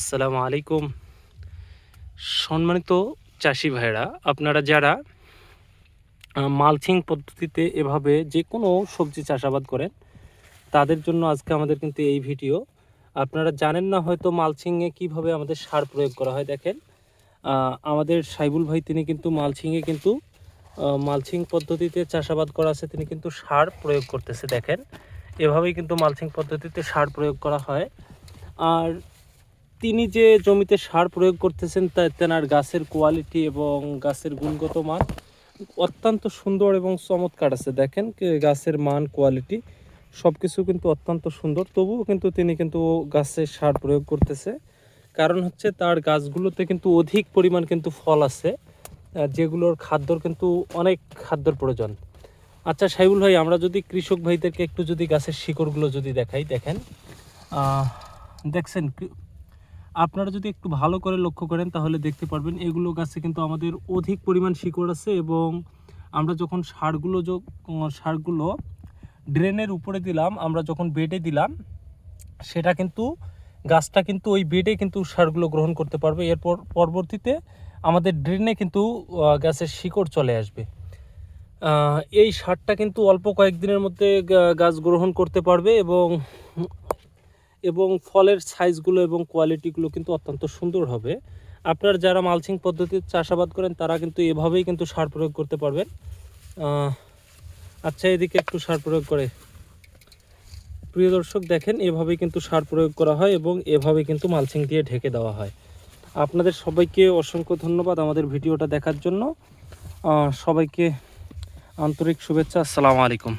আসসালামু আলাইকুম। সম্মানিত চাষি ভাইরা আপনারা যারা মালচিং পদ্ধতিতে এভাবে যে কোনো সবজি চাষাবাদ করেন, তাদের জন্য আজকে আমাদের কিন্তু এই ভিডিও। আপনারা জানেন না হয়তো মালচিংয়ে কীভাবে আমাদের সার প্রয়োগ করা হয়, দেখেন। আমাদের সাইবুল ভাই, তিনি কিন্তু মালচিংয়ে কিন্তু মালচিং পদ্ধতিতে চাষাবাদ করা আছে, তিনি কিন্তু সার প্রয়োগ করতেছে, দেখেন। এভাবেই কিন্তু মালচিং পদ্ধতিতে সার প্রয়োগ করা হয়। আর তিনি যে জমিতে সার প্রয়োগ করতেছেন, তা তেনার গাছের কোয়ালিটি এবং গাছের গুণগত মান অত্যন্ত সুন্দর এবং চমৎকার আছে। দেখেন গাছের মান কোয়ালিটি সব কিছু কিন্তু অত্যন্ত সুন্দর। তবুও কিন্তু তিনি কিন্তু গাছে সার প্রয়োগ করতেছে। কারণ হচ্ছে তার গাছগুলোতে কিন্তু অধিক পরিমাণ কিন্তু ফল আছে যেগুলোর খাদ্যর কিন্তু অনেক খাদ্যর প্রয়োজন। আচ্ছা সাইবুল ভাই, আমরা যদি কৃষক ভাইদেরকে একটু যদি গাছের শিকড়গুলো যদি দেখাই, দেখেন দেখছেন আপনারা যদি একটু ভালো করে লক্ষ্য করেন, তাহলে দেখতে পারবেন এগুলো গাছে কিন্তু আমাদের অধিক পরিমাণ শিকড় আছে এবং আমরা যখন সারগুলো সারগুলো ড্রেনের উপরে দিলাম, আমরা যখন বেডে দিলাম, সেটা কিন্তু গাছটা কিন্তু ওই বেডে কিন্তু সারগুলো গ্রহণ করতে পারবে। এরপর পরবর্তীতে আমাদের ড্রেনে কিন্তু গাছের শিকড় চলে আসবে। এই সারটা কিন্তু অল্প কয়েকদিনের মধ্যে গাছ গ্রহণ করতে পারবে এবং এবং ফলের সাইজগুলো এবং কোয়ালিটিগুলো কিন্তু অত্যন্ত সুন্দর হবে। আপনার যারা মালচিং পদ্ধতিতে চাষাবাদ করেন, তারা কিন্তু এভাবেই কিন্তু সার প্রয়োগ করতে পারবেন। আচ্ছা এদিকে একটু সার প্রয়োগ করে। প্রিয় দর্শক, দেখেন, এভাবেই কিন্তু সার প্রয়োগ করা হয় এবং এভাবে কিন্তু মালচিং দিয়ে ঢেকে দেওয়া হয়। আপনাদের সবাইকে অসংখ্য ধন্যবাদ আমাদের ভিডিওটা দেখার জন্য। সবাইকে আন্তরিক শুভেচ্ছা। আসসালামু আলাইকুম।